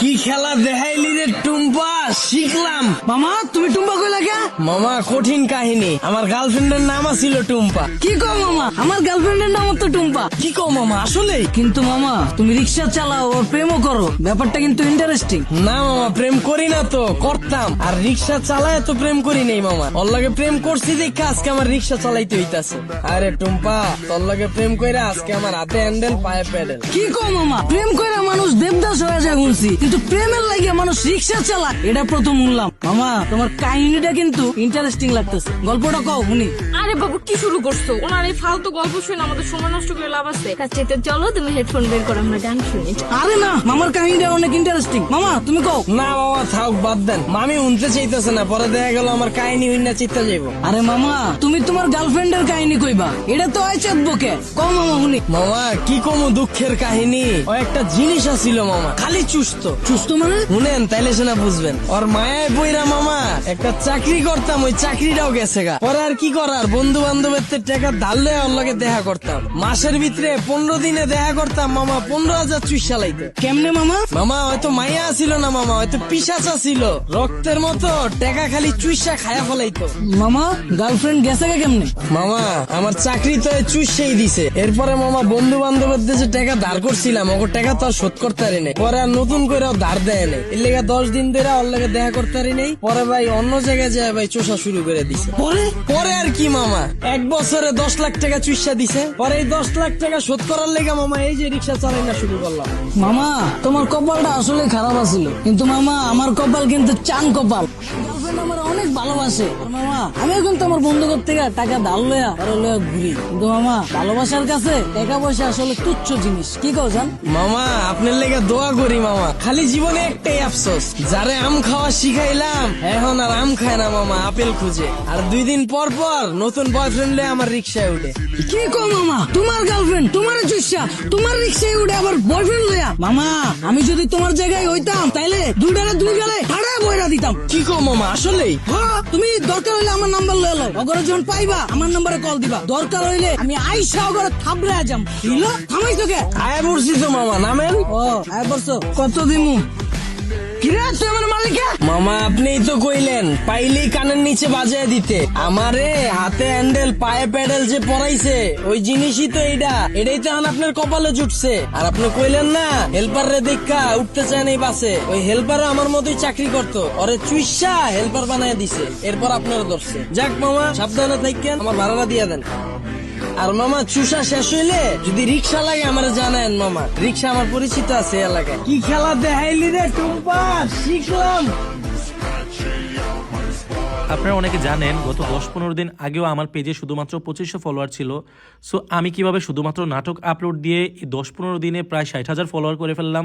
কি খেলা দেখাইলি রে টুম্পা? শিখলাম। মামা তুমি টুম্পা কইলা কে? মামা কঠিন কাহিনী। আমার গার্লফ্রেন্ডের নাম ছিল টুম্পা। কি কো মামা? আমার গার্লফ্রেন্ডের নাম তো টুম্পা। কি কো মামা আসলে কিন্তু মামা তুমি রিক্সা চালাও ওর প্রেমও করো। ব্যাপারটা কিন্তু ইন্টারেস্টিং না মামা প্রেম করি না তো করতাম। আর রিক্সা চালায় তো প্রেম করি নাই মামা। ওর লগে প্রেম করছি দেখে আজকে আমার রিক্সা চালাইতে হইতাছে। আরে টুম্পা তোর লগে প্রেম কইরা আজকে আমার হাতে হ্যান্ডেল পায়ে প্যাডেল কি কো মামা? প্রেম কইরা মানুষ দেবদাস হয়ে যায় শুনছি। কিন্তু প্রেমের লাগে মানুষ রিক্সা চালায় এটা প্রথম শুনলাম। মামা, তোমার কাহিনীটা কিন্তু ইন্টারেস্টিং লাগতেছে। গল্পটা কও, শুনি। আরে বাবু কি শুরু করছ? ওনার এই ফালতু গল্প শুনে আমাদের সময় নষ্ট করে লাভ আছে। তার চাইতে চলো তুমি হেডফোন বের করো আমরা গান শুনি। আরে না মামার কাহিনীটা অনেক ইন্টারেস্টিং মামা তুমি কও। না মামা থাক বাদ দেন। মামি উনতে চাইতেছে না পরে দেখা গেল আমার কাহিনী হইনা চিত্তা যাইব। আরে মামা তুমি তোমার গার্লফ্রেন্ডের কাহিনী কইবা। এটা তো আয় চাঁদবকে কও মামা মামা কি কমু দুঃখের কাহিনী? ও একটা জিনিস আছিল মামা। খালি চুস্ত। চুস্ত মানে? শুনেন তাইলে সেনা বুঝবেন। ওর মায়ায় বইরা মামা একটা চাকরি করতাম ওই চাকরিটাও গেছে গা। পরে আর কি করার বন্ধু বান্ধবের টাকা ধারলে লগে দেখা করতাম। মাসের ভিতরে পনেরো দিনে দেখা করতাম মামা পনেরো হাজার চুই চালাইতে। কেমনে মামা? মামা হয়তো মাইয়া ছিল না মামা হয়তো পিসাচা ছিল। রক্তের মতো টাকা খালি চুইসা খায়া ফলাইতো। মামা গার্লফ্রেন্ড গেছে কেমনে? মামা আমার চাকরি তো চুষেই দিছে। এরপরে মামা বন্ধু বান্ধবের যে টাকা ধার করছিলাম ওকে টাকা তো আর শোধ করতে পারি নাই। পরে আর নতুন করে ধার দেয় নাই। এর লেগে দশ দিন ধরে ওর লেগে দেখা করতে নাই। পরে ভাই অন্য জায়গায় যায় ভাই চোষা শুরু করে দিছে। পরে? পরে আর কি মামা? এক বছরে দশ লাখ টাকা চুইসা দিছে। পরে এই দশ লাখ টাকা শোধ করার লেগে মামা এই যে রিক্সা চালাই না শুরু করলাম। মামা, তোমার কপালটা আসলে খারাপ আছিল। কিন্তু মামা, আমার কপাল কিন্তু চান কপাল। গার্লফ্রেন্ড আমার অনেক ভালোবাসে। মামা আমি এখন আমার বন্ধুদের থেকে টাকা ধার লয়া আর লয়া ঘুরি। কিন্তু মামা ভালোবাসার কাছে টাকা পয়সা আসলে তুচ্ছ জিনিস। কি কও জান? মামা আপনার লেগে দোয়া করি মামা। খালি জীবনে একটাই আফসোস যারে আম খাওয়া শিখাইলাম এখন আর আম খায় না মামা আপেল খুঁজে। আর দুই দিন পর পর নতুন বয়ফ্রেন্ড লয়ে আমার রিক্সায় উঠে। কি কো মামা? তোমার গার্লফ্রেন্ড তোমার চুষা তোমার রিক্সায় উঠে আবার বয়ফ্রেন্ড মামা আমি যদি তোমার জায়গায় হইতাম তাইলে দুইটারে দুই গেলে বইরা দিতাম। কি কো মামা আসলেই? হ্যাঁ, তুমি দরকার হইলে আমার নাম্বার লয়ে লও। অগরে যখন পাইবা আমার নাম্বারে কল দিবা। দরকার হইলে আমি আইসা অগরে থাবড়ে যাম। দিল থামাই তোকে আয় তো মামা নামেন? ও আয় বলছো কত দিমু? মামা, আপনিই তো কইলেন পাইলেই কানের নিচে বাজায় দিতে। আমারে হাতে হ্যান্ডেল, পায়ে প্যাডেল যে পরাইছে, ওই জিনিসই তো এইটা এটাই তো আপনার কপালে জুটছে। আর আপনি কইলেন না হেল্পার রে দেখা, উঠতে চায় নাই বাসে। ওই হেল্পার আমার মতোই চাকরি করতো। ওরে চুইসা, হেল্পার বানায় দিছে। এরপর আপনার ধরছে। যাক মামা, সাবধানে থাকেন, আমার ভাড়াটা দিয়ে দেন। আর মামা চুষা শেষ হইলে যদি রিক্সা লাগে আমার জানেন মামা। রিক্সা আমার পরিচিত আছে এলাকায়। কি খেলা দেখাইলি রে টুম্পা? শিখলাম। আপনারা অনেকে জানেন গত দশ পনেরো দিন আগেও আমার পেজে শুধুমাত্র পঁচিশশো ফলোয়ার ছিল। সো আমি কীভাবে শুধুমাত্র নাটক আপলোড দিয়ে এই দশ পনেরো দিনে প্রায় ষাট হাজার ফলোয়ার করে ফেললাম